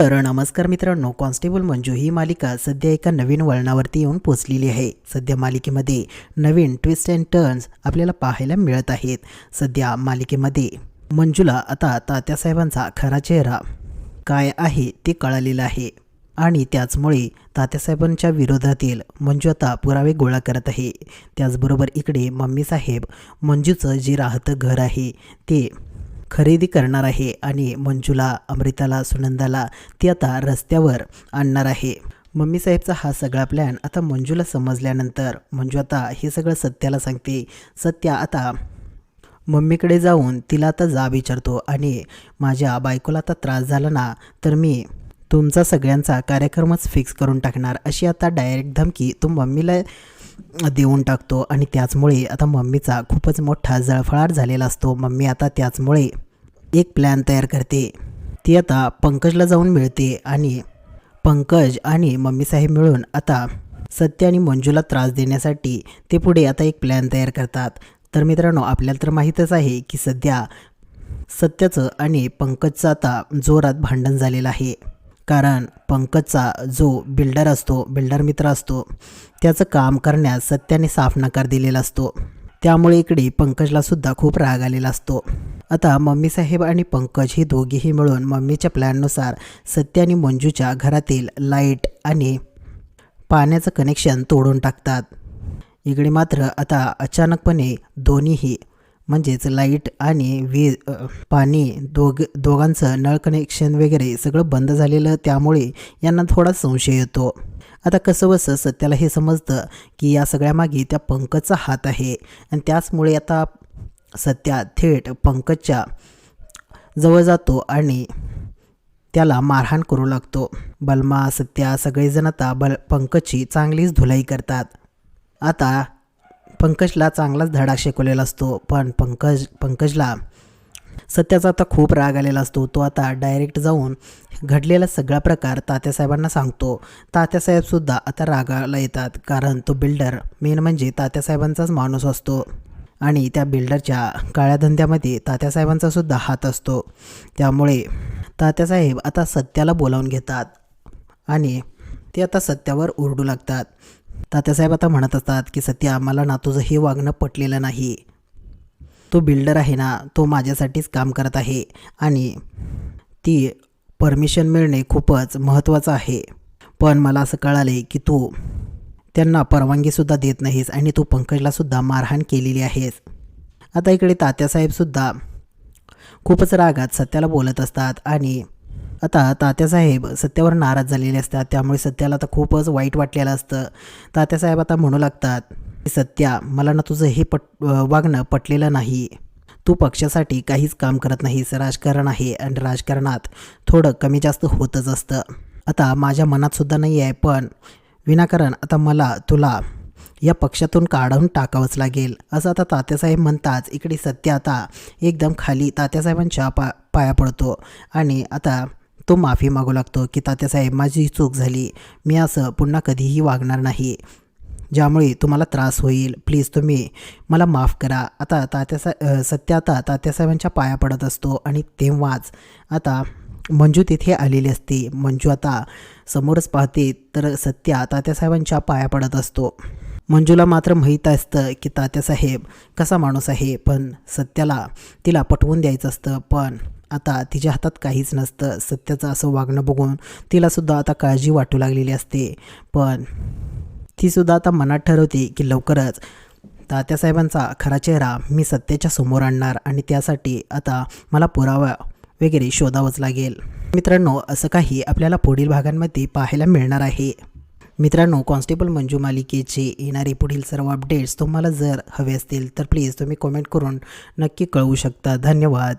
तर नमस्कार मित्रांनो कॉन्स्टेबल मंजू ही मालिका सध्या एका नवीन वळणावरती येऊन पोचलेली आहे. सध्या मालिकेमध्ये नवीन ट्विस्ट अँड टर्न्स आपल्याला पाहायला मिळत आहेत. सध्या मालिकेमध्ये मंजूला आता तात्यासाहेबांचा खरा चेहरा काय आहे ते कळालेलं आहे आणि त्याचमुळे तात्यासाहेबांच्या विरोधातील मंजू आता पुरावे गोळा करत आहे. त्याचबरोबर इकडे मम्मी साहेब मंजूचं जे राहतं घर आहे ते खरेदी करणार आहे आणि मंजूला अमृताला सुनंदाला ती आता रस्त्यावर आणणार आहे. मम्मी साहेबचा हा सगळा प्लॅन आता मंजूला समजल्यानंतर. मंजू आता हे सगळं सत्याला सांगते. सत्या आता मम्मीकडे जाऊन तिला आता जा विचारतो आणि माझ्या बायकोला आता त्रास झाला ना तर मी तुमचा सगळ्यांचा कार्यक्रमच फिक्स करून टाकणार अशी आता डायरेक्ट धमकी तो मम्मीला देऊन टाकतो. आणि त्याचमुळे आता मम्मीचा खूपच मोठा जळफळाट झालेला असतो. मम्मी आता त्याचमुळे एक प्लॅन तयार करते. ती आता पंकजला जाऊन मिळते आणि पंकज आणि मम्मी साहेब मिळून आता सत्य आणि मंजूला त्रास देण्यासाठी ते पुढे आता एक प्लॅन तयार करतात. तर मित्रांनो आपल्याला तर माहीतच आहे की सध्या सत्याचं आणि पंकजचं आता जोरात भांडण झालेलं आहे. कारण पंकजचा जो बिल्डर असतो बिल्डर मित्र असतो त्याचं काम करण्यास सत्याने साफ नकार दिलेला असतो. त्यामुळे इकडे पंकजला सुद्धा खूप राग आलेला असतो. आता मम्मी साहेब आणि पंकज हे दोघेही मिळून मम्मीच्या प्लॅननुसार सत्य आणि मंजूच्या घरातील लाइट आणि पाण्याचं कनेक्शन तोडून टाकतात. इकडे मात्र आता अचानकपणे दोन्हीही म्हणजेच लाइट आणि वीज पाणी दोघ दोघांचं नळ कनेक्शन वगैरे सगळं बंद झालेलं त्यामुळे यांना थोडा संशय येतो. आता कसं बसं सत्याला हे समजतं की या सगळ्यामागे त्या पंकजचा हात आहे आणि त्याचमुळे आता सत्या थेट पंकजच्या जवळ जातो आणि त्याला मारहाण करू लागतो. बलमा सत्या सगळेजण आता बल पंकजची चांगलीच धुलाई करतात. आता पंकजला चांगलाच धडा शिकवलेला असतो पण पंकज पंकजला सत्याचा आता खूप राग आलेला असतो. तो आता डायरेक्ट जाऊन घडलेला सगळा प्रकार तात्यासाहेबांना सांगतो. तात्यासाहेबसुद्धा आता रागाला येतात कारण तो बिल्डर मेन म्हणजे तात्यासाहेबांचाच माणूस असतो. आणि त्या बिल्डरच्या काळ्या धंद्यामध्ये तात्यासाहेबांचा सुद्धा हात असतो. त्यामुळे तात्यासाहेब आता सत्याला बोलावून घेतात आणि ते आता सत्यावर ओरडू लागतात. तात्यासाहेब आता म्हणत असतात की सत्या मला ना तुझं हे वागणं पटलेलं नाही. तो बिल्डर आहे ना तो माझ्यासाठीच काम करत आहे आणि ती परमिशन मिळणे खूपच महत्त्वाचं आहे. पण मला असं कळाले की तू त्यांना परवानगीसुद्धा देत नाहीस आणि तू पंकजलासुद्धा मारहाण केलेली आहेस. आता इकडे तात्यासाहेबसुद्धा खूपच रागात सत्याला बोलत असतात आणि आता तात्यासाहेब सत्यावर नाराज झालेले असतात. त्यामुळे सत्याला आता खूपच वाईट वाटलेलं असतं. तात्यासाहेब आता म्हणू लागतात की सत्या मला ना तुझं हे पट वागणं पटलेलं नाही. तू पक्षासाठी काहीच काम करत नाहीस. राजकारण आहे आणि राजकारणात थोडं कमी जास्त होतच असतं. आता माझ्या मनात सुद्धा नाही आहे पण विनाकारण आता मला तुला या पक्षातून काढून टाकावंच लागेल. असं आता तात्यासाहेब म्हणताच इकडे सत्य आता एकदम खाली तात्यासाहेबांच्या पा पाया पडतो. आणि आता तो माफी मागू लागतो की तात्यासाहेब माझी चूक झाली. मी असं पुन्हा कधीही वागणार नाही. ज्यामुळे तुम्हाला त्रास होईल. प्लीज तुम्ही मला माफ करा. आता तात्यासा सत्य आता तात्यासाहेबांच्या पाया पडत असतो आणि तेव्हाच आता मंजू तिथे आलेली असते. मंजू आता समोरच पाहते तर सत्या तात्यासाहेबांच्या पाया पडत असतो. मंजूला मात्र माहीत असतं की तात्यासाहेब कसा माणूस आहे पण सत्याला तिला पटवून द्यायचं असतं. पण आता तिच्या हातात काहीच नसतं. सत्याचं असं वागणं बघून तिलासुद्धा आता काळजी वाटू लागलेली असते. पण तीसुद्धा आता मनात ठरवते की लवकरच तात्यासाहेबांचा खरा चेहरा मी सत्याच्या समोर आणणार आणि त्यासाठी आता मला पुरावा वगैरे शोधावंच लागेल. मित्रांनो असं काही आपल्याला पुढील भागांमध्ये पाहायला मिळणार आहे. मित्रांनो कॉन्स्टेबल मंजू मालिकेचे येणारे पुढील सर्व अपडेट्स तुम्हाला जर हवे असतील तर प्लीज तुम्ही कॉमेंट करून नक्की कळवू शकता. धन्यवाद.